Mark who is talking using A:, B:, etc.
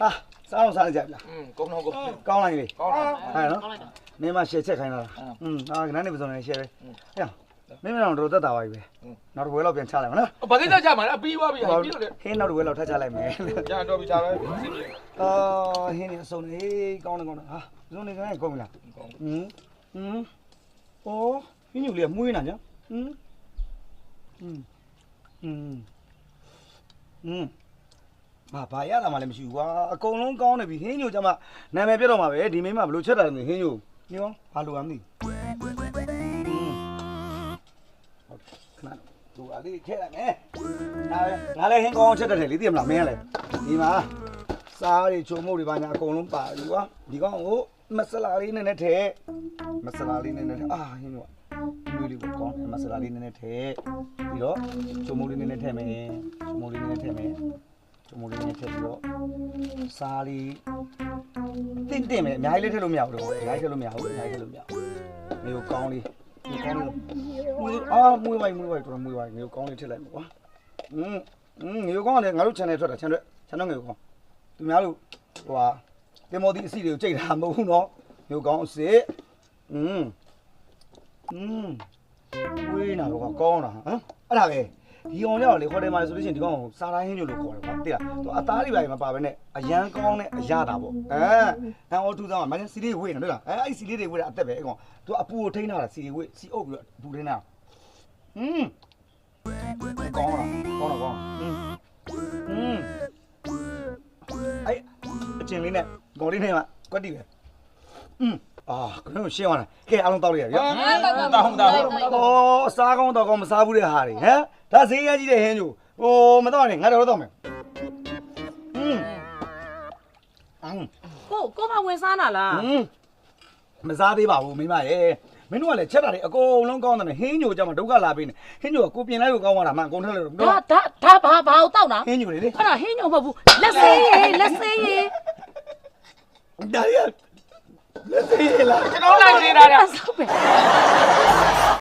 A: ဟာစားအောင်စားနေကြပြီလား
B: อืมကုန်းတော့ကုန်း
A: ကောင်းလိုက်ပြီ
B: ကောင်းတာ
A: ဟဲ့နော်
C: ကောင်းလိုက်တာ
A: မင်းမရှယ်ချက်ခိုင်းလာတာ
B: ဟုတ်
A: อืมဟာခဏနေပစုံနေရှယ်ပဲ
B: ဟုတ်
A: ဟဲ့မင်းမတော်တော်သက်တာပါပြီပဲ
B: ဟုတ်
A: နောက်တစ်ဝဲလောက်ပြန်ချလိုက်မနော်
B: ဘာကိစ္စကြမှာလဲအပြီးသွားပြီဟာပြီးတော့လေ
A: ဟင်းနောက်တစ်ဝဲလောက်ထပ်ချလိုက်မယ်
B: ကြံတော့ပြီဒါပဲစီးပြီ
A: အော်ဟင်းနေအစုံနေကောင်းနေကောင်းနေဟာဇုံနေကနေကုန်ပြီလား
B: ကောင်း
A: อืมอืมโอ้ဟင်းညူလေးကမွေးနေတာညာอืมอืมอืมอืม ဘာဘာရလာမှလည်းမရှိဘူးကွာအကုန်လုံးကောင်းနေပြီဟင်းညူကျမနာမည်ပြတ်တော့မှာပဲဒီမိန်းမဘယ်လိုချက်တာလဲဟင်းညူညောဘာလိုရမသိอืมဟုတ်ခဏသူအလေးထည့်လိုက်မယ်ဒါပဲငါလည်းဟင်းကောင်းအောင်ချက်တတ်တယ်လေသိရမလားမင်းကလည်းဒီမှာစားတွေချုံမုတ်တွေဘာညာအကုန်လုံးပါပြီကွာဒီကောင်ကိုမဆလာလေးနည်းနည်းထည့်မဆလာလေးနည်းနည်းထည့်အာဟင်းညူမျိုးလေးကိုကောင်းတယ်မဆလာလေးနည်းနည်းထည့်ပြီးတော့ချုံမုတ်လေးနည်းနည်းထည့်မယ်ချုံမုတ်လေးနည်းနည်းထည့်မယ် ချုံမုတ်လေးနည်းနည်းထည့်ပြီးတော့စားလေးတင့်တင့်မယ်အများကြီးလေးထည့်လို့မရဘူးတော့အများကြီးထည့်လို့မရဘူးအများကြီးထည့်လို့မရဘူးမျိုးကောင်းလေးမျိုးကောင်းလေးမွေးအာမွေးဝိုင်းမွေးဝိုင်းတော်တော်မွေးဝိုင်းမျိုးကောင်းလေးထည့်လိုက်မယ်ကွာอืมอืมမျိုးကောင်းကလည်းငါတို့ channel ထွက်တာ channel channel ငယ်ကောင်းသူများတို့ဟိုဟာတင်မော်ဒီအစီတွေကိုကြိတ်တာမဟုတ်ဘူးเนาะမျိုးကောင်းအစစ်อืมอืมဝေးနာတော့ကောင်းတာဟမ်အဲ့ဒါပဲ ဒီအောင်ရောက်လေဟိုတယ်မှာဆိုလို့ရှိရင်ဒီကောင်ကိုစားတိုင်းဟင်းညို့လို့ခေါ်တယ်ကွာတိလားသူအသားတွေပါရင်မပါဘဲနဲ့အရန်ကောင်းတဲ့အရတာပေါ့အဲဟန်အော်ထူဆောင်ကမင်းစီလေးဝေးနေလို့လားအဲအဲ့စီလေးတွေဝေးတာအသက်ပဲအဲ့ကောင်သူအပူကိုထိန်းထားတာစီလေးဝေးစီအုပ်ပြီးတော့အပူထိန်းထားဟွန်းကောင်းလားကောင်းလားကောင်းဟွန်းဟွန်းအဲ့အချင်းလေးနဲ့ဂေါ်လေးနဲ့ကကွက်တိပဲဟွန်း အာခဏရှင်းသွားတာကဲအားလုံးတောက်လိုက်ရပြီဟမ်
B: တောင်းတောင်း
A: အော်အစားကောင်းတော့ကောင်းမစားဘူးတဲ့ဟာတွေဟမ်ဒါဈေးရကြီးတဲ့ဟင်းကျိုးဟိုမတော့နဲ့ငါတော်တော့မယ်ဟင်းအမ်
C: ကိုကိုမဝင်စားနာလား
A: ဟင်းမစားသေးပါဘူးမိမရဲ့မင်းတို့ကလည်းချက်တာတွေအကုန်လုံးကောင်းတယ်ဟင်းညိုကြမှာဒုက္ခလာပေးနေဟင်းညိုကကိုပြင်လိုက်ကိုကောင်းသွားတာမှအကုန်ထက်လို့
C: ဒါဒါဒါဘာဘာတောက်တာ
A: ဟင်းညိုလေလေ
C: အဲ့ဒါဟင်းညိုမဟုတ်ဘူးလက်စေးရေလက်စေးရေ
A: ဒါရ လက်သေးလား
B: ကျွန်တော်လိုက်နေတာတဲ့
C: ဆောက်ပဲ